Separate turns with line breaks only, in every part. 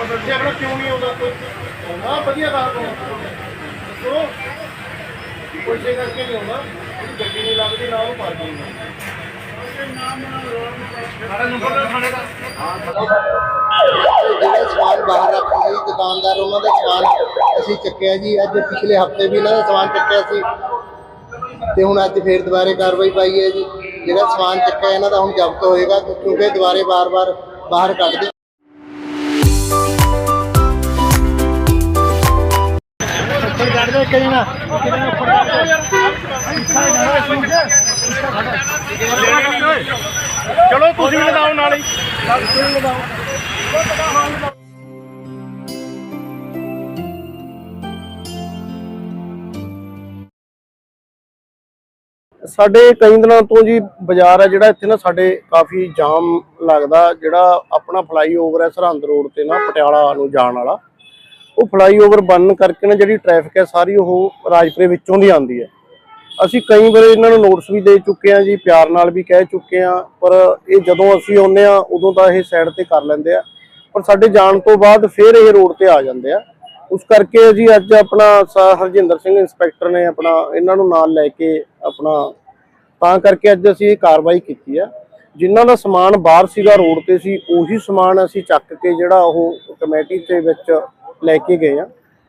ਬੱਚੇ ਆਪਣਾ ਕਿਉਂ ਨਹੀਂ ਆਉਂਦਾ ਕੋਈ ਆਉਂਦਾ ਵਧੀਆ ਬਾਤ ਹੈ। ਕੋਈ ਸੇ ਕਰਕੇ ਨਹੀਂ ਆਉਂਦਾ ਉਹਦੀ ਗੱਡੀ ਨਹੀਂ ਲੱਗਦੀ ਨਾ ਉਹ ਪਾਰਕਿੰਗ ਜਿਹੜਾ ਸਮਾਨ ਬਾਹਰ ਸੀ ਦੁਕਾਨਦਾਰ ਉਹਨਾਂ ਦਾ ਸਮਾਨ ਅਸੀਂ ਚੱਕਿਆ ਜੀ। ਅੱਜ ਪਿਛਲੇ ਹਫ਼ਤੇ ਵੀ ਇਹਨਾਂ ਦਾ ਸਮਾਨ ਚੱਕਿਆ ਸੀ। ਤੇ ਹੁਣ ਅੱਜ ਫੇਰ ਦੁਬਾਰੇ ਕਾਰਵਾਈ ਪਾਈ ਹੈ ਜੀ। ਜਿਹੜਾ ਸਮਾਨ ਚੱਕਿਆ ਇਹਨਾਂ ਦਾ ਹੁਣ ਜ਼ਬਤ ਹੋਏਗਾ ਕਿਉਂਕਿ ਦੁਬਾਰੇ ਬਾਰ-ਬਾਰ ਬਾਹਰ ਕੱਢਦੇ ਉੱਪਰ ਕੱਢ ਦੇ ਇੱਕ ਜਣਾ ਇੱਕ ਜਣਾ ਉੱਪਰ ਕੱਢ ਦੇ ਚਲੋ ਤੁਸੀਂ ਲਗਾਓ ਨਾਲ ਹੀ। ਲਗਾਓ।
ਸਾਡੇ ਕਈ ਦਿਨਾਂ ਤੋਂ ਜੀ ਬਾਜ਼ਾਰ ਹੈ ਜਿਹੜਾ ਇੱਥੇ ਨਾ ਸਾਡੇ ਕਾਫੀ ਜਾਮ ਲੱਗਦਾ, ਜਿਹੜਾ ਆਪਣਾ ਫਲਾਈਓਵਰ ਹੈ ਸਰਹੰਦ ਰੋਡ ਤੇ ਨਾ, ਪਟਿਆਲਾ ਨੂੰ ਜਾਣ ਵਾਲਾ। ਉਹ ਫਲਾਈਓਵਰ ਬਣਨ ਕਰਕੇ ਨਾ ਜਿਹੜੀ ਟ੍ਰੈਫਿਕ ਹੈ ਸਾਰੀ ਉਹ ਰਾਜਪੁਰੇ ਵਿੱਚੋਂ ਦੀ ਆਉਂਦੀ ਹੈ ਅਸੀਂ ਕਈ ਵਾਰ ਇਹਨਾਂ ਨੂੰ ਨੋਟਿਸ ਵੀ ਦੇ ਚੁੱਕੇ ਹਾਂ ਜੀ, ਪਿਆਰ ਨਾਲ ਵੀ ਕਹਿ ਚੁੱਕੇ ਹਾਂ ਪਰ ਇਹ ਜਦੋਂ ਅਸੀਂ ਆਉਂਦੇ ਆ, ਉਦੋਂ ਤਾਂ ਇਹ ਸਾਈਡ ਤੇ ਕਰ ਲੈਂਦੇ ਆ। ਪਰ ਸਾਡੇ ਜਾਣ ਤੋਂ ਬਾਅਦ ਫਿਰ ਇਹ ਰੋਡ ਤੇ ਆ ਜਾਂਦੇ ਆ। ਉਸ ਕਰਕੇ ਜੀ ਅੱਜ ਆਪਣਾ ਹਰਜਿੰਦਰ ਸਿੰਘ ਇੰਸਪੈਕਟਰ ਨੇ ਆਪਣਾ ਇਹਨਾਂ ਨੂੰ ਨਾਲ ਲੈ ਕੇ ਆਪਣਾ ਤਾਂ ਕਰਕੇ ਅੱਜ ਅਸੀਂ ਇਹ ਕਾਰਵਾਈ ਕੀਤੀ ਆ। ਜਿਨ੍ਹਾਂ ਦਾ ਸਮਾਨ ਬਾਹਰ ਸੀਗਾ ਰੋਡ ਤੇ ਸੀ, ਉਹੀ ਸਮਾਨ ਅਸੀਂ ਚੱਕ ਕੇ ਜਿਹੜਾ ਉਹ ਕਮੇਟੀ ਦੇ ਵਿੱਚ ਲੈ ਕੇ ਗਏ ਆ।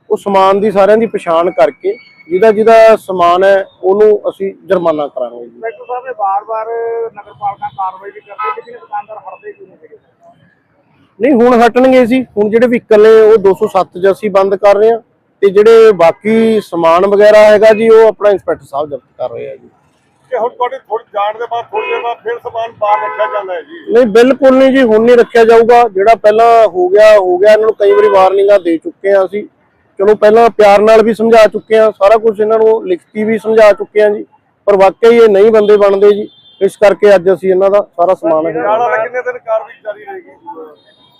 ਉਹ ਸਮਾਨ ਦੀ ਸਾਰਿਆਂ ਦੀ ਪਛਾਣ ਕਰਕੇ ਜਿਹਦਾ ਜਿਹਦਾ ਸਮਾਨ ਹੈ, ਉਹਨੂੰ ਅਸੀਂ ਜੁਰਮਾਨਾ ਕਰਾਂਗੇ ਜੀ।
ਡਾਕਟਰ ਸਾਹਿਬ ਨੇ ਬਾਰ-ਬਾਰ ਨਗਰਪਾਲਿਕਾ ਕਾਰਵਾਈ ਵੀ ਕਰਦੇ ਲੇਕਿਨ ਦੁਕਾਨਦਾਰ ਹਟਦੇ ਕਿਉਂ ਨਹੀਂ
ਨਹੀਂ ਹੁਣ ਹਟਣਗੇ ਜੀ। ਹੁਣ ਜਿਹੜੇ ਵਹੀਕਲ ਨੇ ਉਹ 207 ਚ ਅਸੀਂ ਬੰਦ ਕਰ ਰਹੇ ਹਾਂ। ਤੇ ਜਿਹੜੇ ਬਾਕੀ ਸਮਾਨ ਵਗੈਰਾ ਹੈਗਾ ਜੀ ਉਹ ਆਪਣਾ ਇੰਸਪੈਕਟਰ ਸਾਹਿਬ ਜ਼ਬਤ ਕਰ ਰਹੇ ਆ ਜੀ।
ਕਿ ਹੁਣ ਤੁਹਾਡੀ ਥੋੜੀ ਜਾਣ ਦੇ ਬਾਅਦ ਥੋੜੀ ਦੇਰ ਬਾਅਦ ਫਿਰ ਸਮਾਨ ਬਾਹਰ ਰੱਖਿਆ ਜਾਂਦਾ ਹੈ ਜੀ।
ਨਹੀਂ ਬਿਲਕੁਲ ਨਹੀਂ ਜੀ ਹੁਣ ਨਹੀਂ ਰੱਖਿਆ ਜਾਊਗਾ। ਜਿਹੜਾ ਪਹਿਲਾਂ ਹੋ ਗਿਆ ਹੋ ਗਿਆ ਇਹਨਾਂ ਨੂੰ ਕਈ ਵਾਰੀ ਵਾਰਨਿੰਗਾਂ ਦੇ ਚੁੱਕੇ ਆ ਅਸੀਂ। ਚਲੋ ਪਹਿਲਾਂ ਪਿਆਰ ਨਾਲ ਵੀ ਸਮਝਾ ਚੁੱਕੇ ਆ ਸਾਰਾ ਕੁਝ ਇਹਨਾਂ ਨੂੰ ਲਿਖਤੀ ਵੀ ਸਮਝਾ ਚੁੱਕੇ ਆ ਜੀ। ਪਰ ਵਾਕਈ ਇਹ ਨਹੀਂ ਬੰਦੇ ਬਣਦੇ ਜੀ। ਇਸ ਕਰਕੇ ਅੱਜ ਅਸੀਂ ਇਹਨਾਂ ਦਾ ਸਾਰਾ ਸਮਾਨ ਹੈ
ਕਿੰਨੇ ਦਿਨ ਕਾਰਵਾਈ ਜਾਰੀ ਰਹੇਗੀ?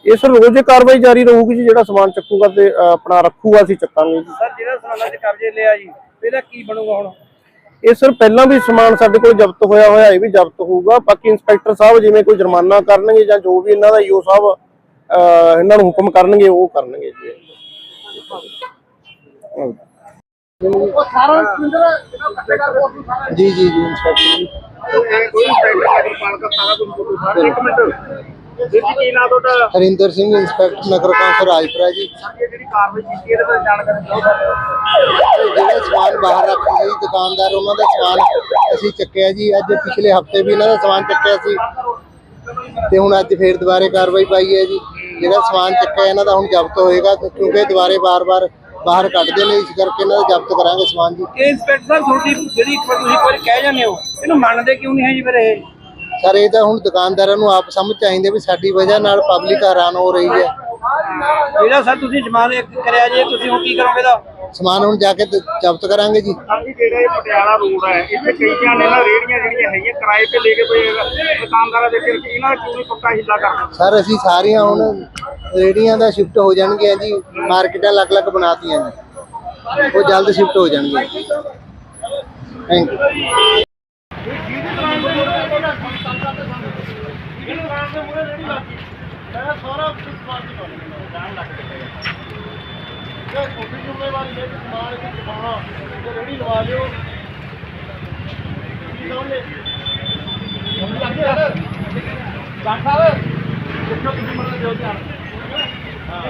ਇਸ ਰੋਜ਼ ਕਾਰਵਾਈ ਜਾਰੀ ਰਹੂਗੀ ਜੀ ਜਿਹੜਾ ਸਮਾਨ ਚੱਕੂਗਾ ਤੇ ਆਪਣਾ ਰੱਖੂਗਾ ਅਸੀਂ ਚੱਕਾਂਗੇ ਜੀ।
ਸਰ ਜਿਹੜਾ ਸਮਾਨਾਂ 'ਚ ਕਬਜ਼ੇ ਲਿਆ ਜੀ ਇਹਦਾ ਕੀ ਬਣੂਗਾ ਹੁਣ?
ਇਹ ਸਰ ਪਹਿਲਾਂ ਵੀ ਸਮਾਨ ਸਾਡੇ ਕੋਲ ਜ਼ਬਤ ਹੋਇਆ ਹੋਇਆ ਇਹ ਵੀ ਜ਼ਬਤ ਹੋਊਗਾ। ਬਾਕੀ ਇੰਸਪੈਕਟਰ ਸਾਹਿਬ ਜਿਵੇਂ ਕੋਈ ਜੁਰਮਾਨਾ ਕਰਨਗੇ ਜਾਂ ਜੋ ਵੀ ਇਹਨਾਂ ਦਾ ਈਓ ਸਾਹਿਬ ਇਹਨਾਂ ਨੂੰ ਹੁਕਮ ਕਰਨਗੇ ਉਹ ਕਰਨਗੇ ਜੀ।
ਉਹ ਸਾਰਾ ਜਿਹੜਾ ਇਕੱਠੇ ਕਰ
ਜੀ ਜੀ ਜੀ ਇੰਸਪੈਕਟਰ ਜੀ।
ਕੋਈ ਨਗਰਪਾਲਿਕਾ ਸਾਰਾ ਕੁਝ। ਇੱਕ ਮਿੰਟ। ਜੀ ਕੀ ਨਾ ਤੁਹਾਡਾ
ਹਰਿੰਦਰ ਸਿੰਘ ਇੰਸਪੈਕਟਰ ਨਗਰ ਕੌਂਸਲ ਰਾਜਪੁਰਾ ਜੀ।
ਇਹ ਜਿਹੜੀ ਕਾਰਵਾਈ ਕੀਤੀ ਇਹਦੇ ਬਾਰੇ ਜਾਣਕਾਰੀ ਦਿਓ
ਜਿਹੜਾ ਸਮਾਨ ਬਾਹਰ ਰੱਖਿਆ ਸੀ ਦੁਕਾਨਦਾਰ ਉਹਨਾਂ ਦਾ ਸਮਾਨ ਅਸੀਂ ਚੱਕਿਆ ਜੀ। ਅੱਜ ਪਿਛਲੇ ਹਫ਼ਤੇ ਵੀ ਇਹਨਾਂ ਦਾ ਸਮਾਨ ਚੱਕਿਆ ਸੀ। ਤੇ ਹੁਣ ਅੱਜ ਫੇਰ ਦੁਬਾਰੇ ਕਾਰਵਾਈ ਪਾਈ ਹੈ ਜੀ। ਜਿਹੜਾ ਸਮਾਨ ਚੱਕਿਆ ਇਹਨਾਂ ਦਾ ਹੁਣ ਜ਼ਬਤ ਹੋਏਗਾ ਕਿਉਂਕਿ ਦੁਬਾਰੇ ਬਾਰ-ਬਾਰ ਬਾਹਰ ਕੱਢਦੇ ਨੇ। ਇਸ ਕਰਕੇ ਇਹਨਾਂ ਦਾ ਜ਼ਬਤ ਕਰਾਂਗੇ ਸਮਾਨ ਜੀ।
ਇਹ ਇੰਸਪੈਕਟਰ ਸਾਹਿਬ ਤੁਹਾਡੀ ਜਿਹੜੀ ਇੱਕ ਵਾਰ ਤੁਸੀਂ ਵਾਰੀ ਕਹਿ ਜਾਂਦੇ ਹੋ ਇਹਨੂੰ ਮੰਨਦੇ ਕਿਉਂ ਨਹੀਂ ਹੈ ਜੀ ਫਿਰ ਇਹ?
ਸਰ ਇਹ ਤਾਂ ਹੁਣ ਦੁਕਾਨਦਾਰਾਂ ਨੂੰ ਆਪ ਸਮਝ ਚਾਹੀਦੇ ਵੀ ਸਾਡੀ ਵਜ੍ਹਾ ਨਾਲ ਪਬਲਿਕ ਹੈਰਾਨ ਹੋ ਰਹੀ ਹੈ।
ਜਿਹੜਾ ਸਰ ਤੁਸੀਂ ਸਮਾਨ ਇੱਕ ਕਰਿਆ ਜੇ ਤੁਸੀਂ ਹੁਣ ਕੀ ਕਰੋਗੇ ਦਾ
ਸਮਾਨ ਹੁਣ ਜਾ ਕੇ ਦ- ਜ਼ਬਤ ਕਰਾਂਗੇ ਜੀ।
ਸਾਡੀ ਜਿਹੜਾ ਇਹ ਪਟਿਆਲਾ ਰੋਡ ਹੈ ਇੱਥੇ ਕਈਆਂ ਨੇ ਨਾ ਰੇੜੀਆਂ ਜਿਹੜੀਆਂ ਹੈਗੀਆਂ ਕਿਰਾਏ ਤੇ ਲੈ ਕੇ ਕੋਈ ਦੁਕਾਨਦਾਰਾਂ ਦੇ ਫਿਰ ਇਹਨਾਂ ਦਾ ਕਿਉਂ ਨਹੀਂ ਪੱਕਾ ਹਿੱਲਾ ਕਰਨਾ
ਸਰ ਅਸੀਂ ਸਾਰੀਆਂ ਹੁਣ ਰੇੜੀਆਂ ਦਾ ਸ਼ਿਫਟ ਹੋ ਜਾਣਗੀਆਂ ਜੀ ਮਾਰਕੀਟਾਂ ਅਲੱਗ-ਅਲੱਗ ਬਣਾਤੀਆਂ ਜੀ ਉਹ ਜਲਦ ਸ਼ਿਫਟ ਹੋ ਜਾਣਗੇ ਥੈਂਕ ਯੂ
ਮੈਂ ਸਾਰਾ ਕੁਝ ਸਮਾਨ ਦੀ ਜਾਣ ਲੱਗ ਪਿਆ ਇਹ ਛੋਟੀ ਜ਼ਿੰਮੇਵਾਰੀ ਹੈ ਕਿ ਸਮਾਨ ਇੱਥੇ ਚੁਕਾਉਣਾ ਤੇ ਰੇੜੀ ਲਵਾ ਲਿਓ ਕੀ ਸਮਝੇ ਸਮਝ ਲੱਗ ਗਿਆ ਡਾਕਟਰ ਸਾਹਿਬ ਦੇਖੋ ਤੁਸੀਂ ਮਰਦ ਦਿਓ ਧਿਆਨ ਹਾਂ